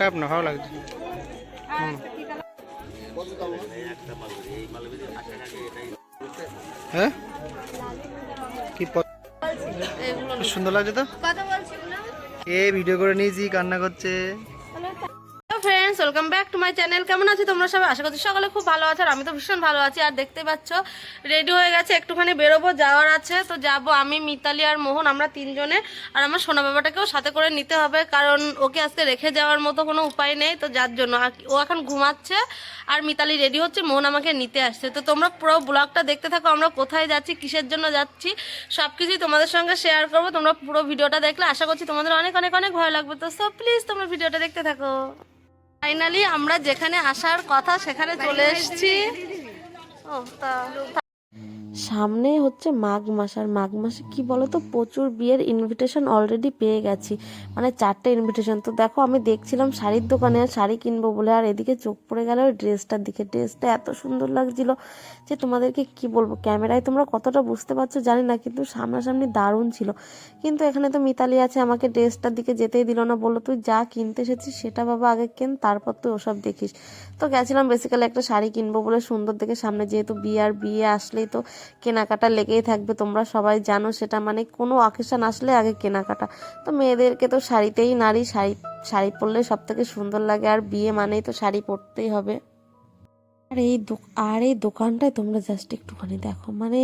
খারাপ না ভালো লাগছে হ্যাঁ? কি সুন্দর লাগছে তো? এ ভিডিও করে নিয়েছি কান্না করছে? Friends welcome back to my channel কেমন আছি? তোমরা সবাই? আশা করছি সকালে খুব ভালো আছো আর আমি তো ভীষণ ভালো আছি। আর দেখতে পাচ্ছ রেডি হয়ে গেছে, একটুখানি বেরোবো, যাওয়ার আছে। তো যাব আমি, মিতালি আর মোহন, আমরা তিনজনে। আর আমার সোনা বাবাটাকেও সাথে করে নিতে হবে, কারণ ওকে আজকে রেখে যাওয়ার মতো কোনো উপায় নেই। তো যার জন্য ও এখন ঘুমাচ্ছে, আর মিতালি রেডি হচ্ছে, মোহন আমাকে নিতে আসছে। তো তোমরা পুরো ব্লগটা দেখতে থাকো, আমরা কোথায় যাচ্ছি, কিসের জন্য যাচ্ছি সব কিছুই তোমাদের সঙ্গে শেয়ার করব। তোমরা পুরো ভিডিওটা দেখলে, আশা করছি তোমাদের অনেক অনেক অনেক ভয় লাগবে। তো সব প্লিজ তোমরা ভিডিওটা দেখতে থাকো। ফাইনালি আমরা যেখানে আসার কথা সেখানে চলে এসেছি। ও তা সামনে হচ্ছে মাঘ মাস, আর মাঘ মাসে কি বলতো? প্রচুর বিয়ের ইনভিটেশন অলরেডি পেয়ে গেছি। মানে চারটে ইনভিটেশন তো দেখো, আমি দেখছিলাম শাড়ির দোকানে শাড়ি কিনবো বলে, আর এদিকে চোখ পড়ে গেল ওই ড্রেসটার দিকে। ড্রেসটা এত সুন্দর লাগছিল যে তোমাদেরকে কি বলব? ক্যামেরায় তোমরা কতটা বুঝতে পারছ জানি না, কিন্তু সামনাসামনি দারুণ ছিল। কিন্তু এখানে তো মিতালি আছে, আমাকে ড্রেসটার দিকে যেতেই দিল না, বলল, তুই যা কিনতে এসেছিস সেটা বাবা আগে কেন? তারপর তুই ওসব দেখিস। তো গেছিলাম বেসিক্যালি একটা শাড়ি কিনবো বলে, সুন্দর দেখে সামনে যেহেতু বিয়ে, আর বিয়ে আসলেই তো কেনাকাটা লেগেই থাকবে, তোমরা সবাই জানো সেটা মানে কোনো অকেশন আসলে আগে কেনাকাটা। তো মেয়েদেরকে তো শাড়িতেই নারী, শাড়ি শাড়ি পরলে সব থেকে সুন্দর লাগে, আর বিয়ে মানেই তো শাড়ি পরতেই হবে। আর এই আর এই দোকানটায় তোমরা জাস্ট একটুখানি দেখো মানে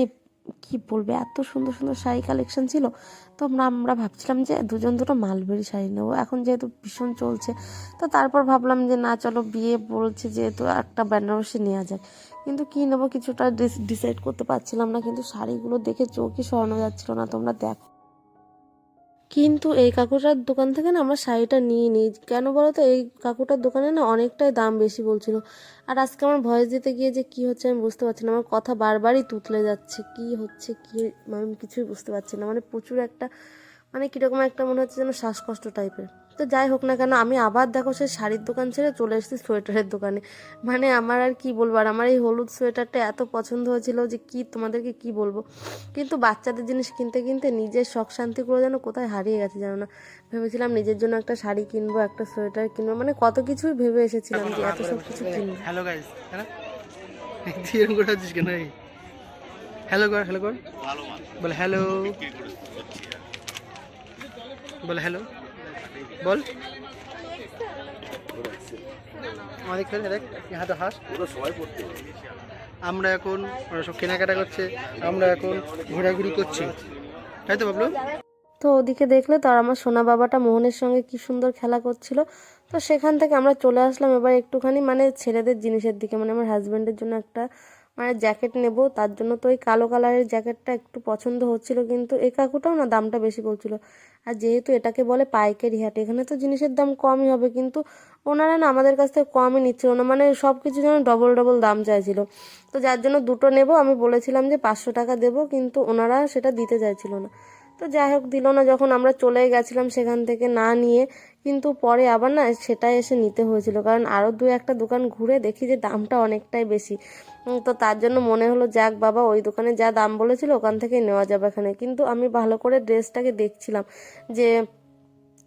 কি বলবে, এত সুন্দর সুন্দর শাড়ি কালেকশন ছিল। তো আমরা আমরা ভাবছিলাম যে দুজন দুটো মালবেরি শাড়ি নেব, এখন যেহেতু ভীষণ চলছে, তো তারপর ভাবলাম যে না, চলো বিয়ে বলছে যেহেতু একটা বেনারসি নেওয়া যায় কিন্তু কি নেব কিছুটা ডিসাইড করতে পারছিলাম না, কিন্তু শাড়িগুলো দেখে চোখই সরানো যাচ্ছিল না, তোমরা দেখো। কিন্তু এই কাকুটার দোকান থেকে না আমরা শাড়িটা নিয়ে নিই। কেন বলো তো? এই কাকুটার দোকানে না অনেকটাই দাম বেশি বলছিল। আর আজকে আমার ভয়েস দিতে গিয়ে যে কি হচ্ছে আমি বুঝতে পারছি না। আমার কথা বারবারই তুতলে যাচ্ছে। কি হচ্ছে, কি আমি কিছুই বুঝতে পারছি না। মানে প্রচুর একটা মানে কীরকম একটা মনে হচ্ছে যেন শ্বাসকষ্ট টাইপের তো যাই হোক না কেন আমি আবার দেখো সে শাড়ির দোকান ছেড়ে চলে এসেছি সোয়েটারের দোকানে। মানে আমার আর কি বলব আর আমার এই হলুদ সোয়েটারটা এত পছন্দ হয়েছিল যে কি তোমাদেরকে কি বলব। কিন্তু বাচ্চাদের জিনিস কিনতে কিনতে নিজের শখ শান্তিগুলো যেন কোথায় হারিয়ে গেছে জানো না? ভেবেছিলাম নিজের জন্য একটা শাড়ি কিনবো একটা সোয়েটার কিনবো মানে কত কিছুই ভেবে এসেছিলাম যে এত সব কিছু কিনবো। হ্যালো গাইস হ্যাঁ হ্যালো কর হ্যালো কর। বলে হ্যালো। বলে হ্যালো। বল। আমরা এখন সব কেনাকাটা করছে, আমরা এখন ঘোরাঘুরি করছি। তাই তো, বাবলু? তো ওদিকে দেখলে তার আমার সোনা বাবাটা মোহনের সঙ্গে কি সুন্দর খেলা করছিল। তো সেখান থেকে আমরা চলে আসলাম এবার একটুখানি মানে ছেলেদের জিনিসের দিকে মানে আমার হাজব্যান্ডের জন্য একটা মানে জ্যাকেট নেব, তার জন্য তো ওই কালো কালারের জ্যাকেটটা একটু পছন্দ হচ্ছিল, কিন্তু এই কাকুটাও না দামটা বেশি বলছিল। আর যেহেতু এটাকে বলে পাইকারি হাট, এখানে তো জিনিসের দাম কমই হবে, কিন্তু ওনারা না আমাদের কাছ থেকে কমই নিচ্ছিল না মানে সব কিছু যেন ডবল ডবল দাম চাইছিল। তো যার জন্য দুটো নেব, আমি বলেছিলাম যে পাঁচশো টাকা দেবো, কিন্তু ওনারা সেটা দিতে চাইছিল না। তো যাই হোক, দিল না যখন আমরা চলে গেছিলাম সেখান থেকে না নিয়ে, কিন্তু পরে আবার না সেটাই এসে নিতে হয়েছিল, কারণ আরও দু একটা দোকান ঘুরে দেখি যে দামটা অনেকটাই বেশি। তো তার জন্য মনে হলো, যাক বাবা, ওই দোকানে যা দাম বলেছিল ওখান থেকেই নেওয়া যাবে এখানে। কিন্তু আমি ভালো করে ড্রেসটাকে দেখছিলাম যে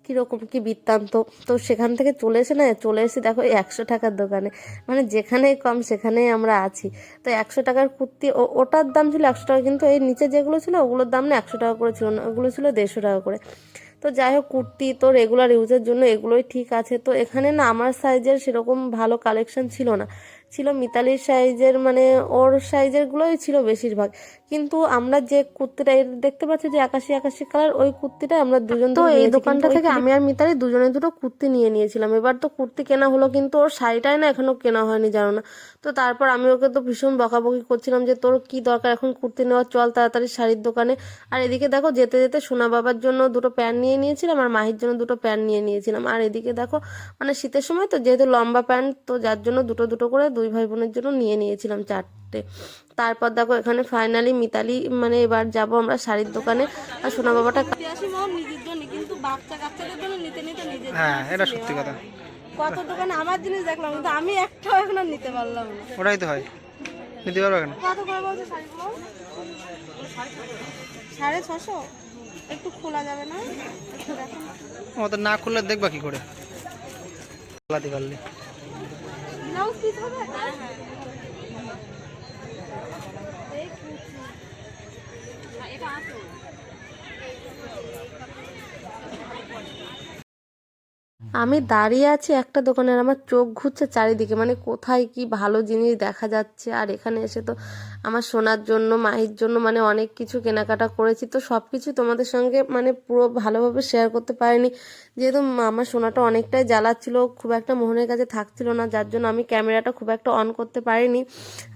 কীরকম কি বৃত্তান্ত। তো সেখান থেকে চলে এসে না, চলে এসে দেখো একশো টাকার দোকানে। মানে যেখানেই কম সেখানেই আমরা আছি। তো একশো টাকার কুর্তি, ও- ওটার দাম ছিল একশো টাকা, কিন্তু এই নিচে যেগুলো ছিল ওগুলোর দাম না একশো টাকা করে ছিল না, ওগুলো ছিল দেড়শো টাকা করে। তো যাই হোক, কুর্তি তো রেগুলার ইউজের জন্য এগুলোই ঠিক আছে। তো এখানে না আমার সাইজের সেরকম ভালো কালেকশন ছিল না। ছিল মিতালির সাইজের মানে ওর সাইজেরগুলোই ছিল বেশিরভাগ। কিন্তু আমরা যে কুর্তিটা দেখতে পাচ্ছি যে আকাশি আকাশি কালার ওই কুর্তিটা আমরা দুজন তো এই দোকানটা থেকে আমি আর মিতালি দুজনে দুটো কুর্তি নিয়ে নিয়েছিলাম। এবার তো কুর্তি কেনা হলো কিন্তু ওর শাড়িটাই না এখনও কেনা হয়নি জানো না। তো তারপর আমি ওকে তো ভীষণ বকাবকি করছিলাম যে তোর কি দরকার? এখন কুর্তি নেওয়ার চল তাড়াতাড়ি শাড়ির দোকানে। আর এদিকে দেখো যেতে যেতে সোনা বাবার জন্য দুটো প্যান্ট নিয়ে নিয়েছিলাম আর মাহির জন্য দুটো প্যান্ট নিয়ে নিয়েছিলাম। আর এদিকে দেখো মানে শীতের সময় তো যেহেতু লম্বা প্যান্ট তো যার জন্য দুটো দুটো করে দুই ভাই বোনের জন্য নিয়ে নিয়েছিলাম চারটে। তারপর দেখো এখানে ফাইনালি মিতালি মানে এবার যাব আমরা শাড়ির দোকানে। আর সোনা বাবাটা নিজের জন্য কিন্তু বাচ্চা কাচ্চাদের জন্য নিতে নিতে নিজে হ্যাঁ এটা সত্যি কথা। কত দোকানে আমার জিনিস দেখলাম কিন্তু আমি একটাও এখনও নিতে পারলাম না। ওটাই তো হয়। নিতে পারবে কেন কত করে বলছে শাড়িগুলো সাড়ে ছশো? একটু খোলা যাবে না? একটু দেখো। ও তো না খুললে দেখবা কি করে? চালাতে পারলে। আমি দাঁড়িয়ে আছি একটা দোকানের, আমার চোখ ঘুরছে চারিদিকে। মানে কোথায় কি ভালো জিনিস দেখা যাচ্ছে, আর এখানে এসে তো আমার সোনার জন্য মাহির জন্য মানে অনেক কিছু কেনাকাটা করেছি। তো সব কিছু তোমাদের সঙ্গে মানে পুরো ভালোভাবে শেয়ার করতে পারিনি। যেহেতু আমার সোনাটা অনেকটাই জ্বালাচ্ছিল, খুব একটা মোহনের কাছে থাকছিল না, যার জন্য আমি ক্যামেরাটা খুব একটা অন করতে পারিনি।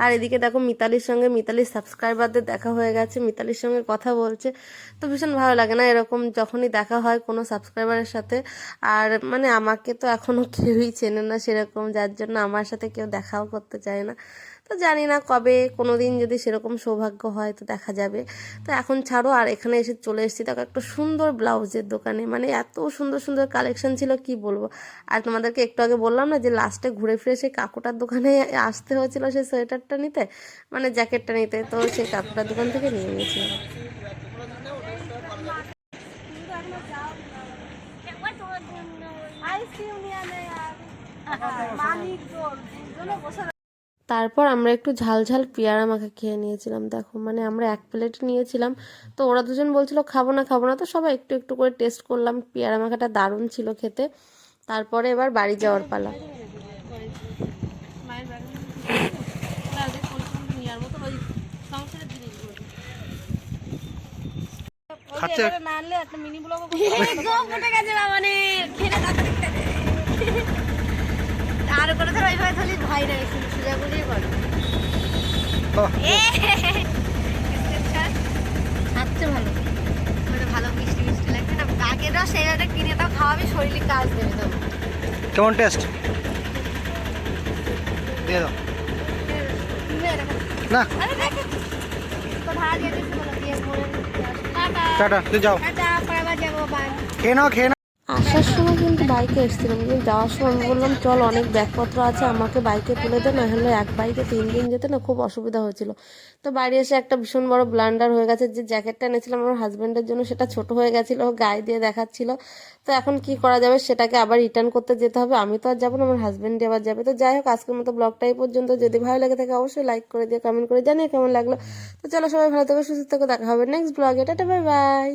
আর এদিকে দেখো মিতালির সঙ্গে, মিতালির সাবস্ক্রাইবারদের দেখা হয়ে গেছে, মিতালির সঙ্গে কথা বলছে। তো ভীষণ ভালো লাগে না এরকম যখনই দেখা হয় কোনো সাবস্ক্রাইবারের সাথে। আর মানে আমাকে তো এখনও কেউই চেনে না সেরকম, যার জন্য আমার সাথে কেউ দেখাও করতে চায় না। তো জানি না কবে কোনো দিন যদি সেরকম সৌভাগ্য হয় তো দেখা যাবে। তো এখন ছাড়ো, আর এখানে এসে চলে এসেছি দেখো একটা সুন্দর ব্লাউজের দোকানে। মানে এত সুন্দর সুন্দর কালেকশন ছিল, কি বলব? আর তোমাদেরকে একটু আগে বললাম না যে লাস্টে ঘুরে ফিরে সেই কাকুটার দোকানে আসতে হয়েছিল সেই সোয়েটারটা নিতে? মানে জ্যাকেটটা নিতে। তো সেই কাকুটার দোকান থেকে নিয়ে নিয়েছিলাম তারপর আমরা একটু ঝাল ঝাল পেয়ারা মাখা খেয়ে নিয়েছিলাম দেখো। মানে আমরা এক প্লেট নিয়েছিলাম তো ওরা দুজন বলছিল খাব না খাব না। তো সবাই একটু একটু করে টেস্ট করলাম পেয়ারা মাখাটা দারুণ ছিল খেতে। তারপরে এবার বাড়ি যাওয়ার পালা। খাচ্ছে। আর করে ধর ওইভাবে ধরলি ভয় না একটু সোজা করেই করো খাচ্ছে ভালো। ভালো মিষ্টি মিষ্টি লাগছে না। কাকের রস এইভাবে কিনে তাও খাওয়াবি শরীরে কাজ দেবে তো। কেমন টেস্ট দিয়ে দাও। না। টাটা তুই যাও। খেয়ে নাও খেয়ে নাও আসার সময় কিন্তু বাইকে এসেছিলাম, কিন্তু যাওয়ার সময় আমি বললাম, চল, অনেক ব্যাগপত্র আছে, আমাকে বাইকে তুলে দে না হলে এক বাইকে তিন দিন যেতে না খুব অসুবিধা হয়েছিল। তো বাড়ি এসে একটা ভীষণ বড় ব্লান্ডার হয়ে গেছে, যে জ্যাকেটটা এনেছিলাম আমার হাজব্যান্ডের জন্য, সেটা ছোট হয়ে গেছিল, গায়ে দিয়ে দেখাচ্ছিল। তো এখন কি করা যাবে, সেটাকে আবার রিটার্ন করতে যেতে হবে, আমি তো আর যাব না, আমার হাজব্যান্ডই আবার যাবে। তো যাই হোক, আজকের মতো ব্লগটা এই পর্যন্ত, যদি ভালো লাগে থাকে অবশ্যই লাইক করে দিয়ে কমেন্ট করে জানিয়ে কেমন লাগল। তো চলো সবাই ভালো থেকো, সুস্থ থেকো, দেখা হবে নেক্সট ব্লগে টাটা বাই বাই